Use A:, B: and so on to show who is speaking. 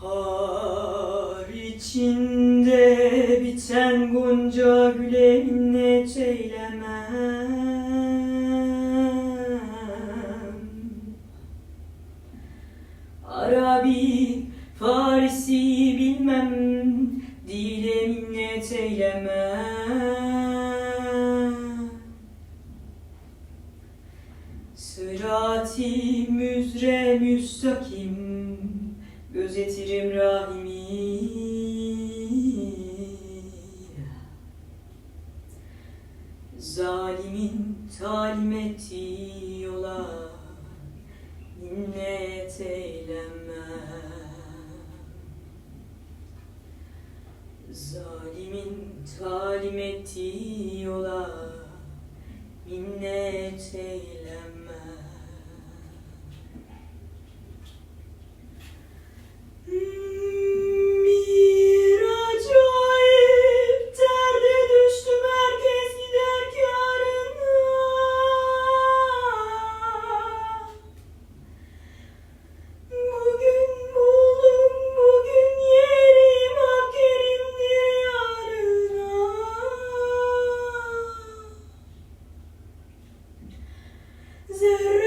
A: Har içinde biten gonca güle minnet eylemem. Arabi, Farisi bilmem Dile minnet eylemem. Sırati müzre müstakim Gözetirim rahimi Zalimin talim ettiği yola minnet Zalimin talim ettiği yola minnet eylemem Zerre.